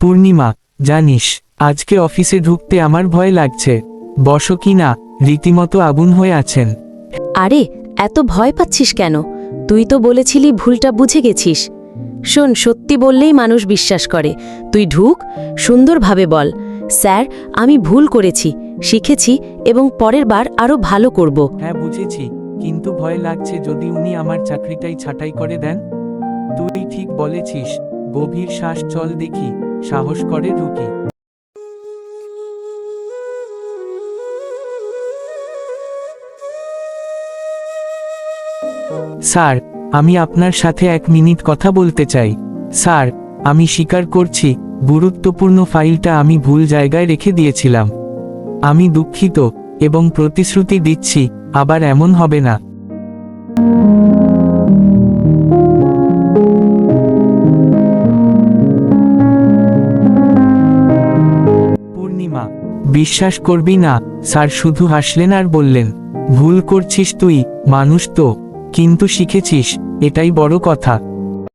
পূর্ণিমা জানিস আজকে অফিসে ঢুকতে আমার ভয় লাগছে। বসো কি না রীতিমতো আগুন হয়ে আছেন। আরে এত ভয় পাচ্ছিস কেন? তুই তো বলেছিলি ভুলটা বুঝে গেছিস। শোন সত্যি বললেই মানুষ বিশ্বাস করে। তুই ঢুক সুন্দরভাবে বল। স্যার আমি ভুল করেছি শিখেছি এবং পরের বার আরও ভালো করব। হ্যাঁ বুঝেছি কিন্তু ভয় লাগছে যদি উনি আমার চাকরিটাই ছাঁটাই করে দেন। তুই ঠিক বলেছিস গভীর শ্বাস চল দেখি। সাহস করে ঢুকি স্যার, আমি আপনার সাথে এক মিনিট কথা বলতে চাই। স্যার, আমি স্বীকার করছি, গুরুত্বপূর্ণ ফাইলটা আমি ভুল জায়গায় রেখে দিয়েছিলাম। আমি দুঃখিত এবং প্রতিশ্রুতি দিচ্ছি, আবার এমন হবে না। পূর্ণিমা বিশ্বাস করবি না, স্যার শুধু হাসলেন আর বললেন, ভুল করছিস তুই, মানুষ তো, কিন্তু শিখেছিস, এটাই বড় কথা।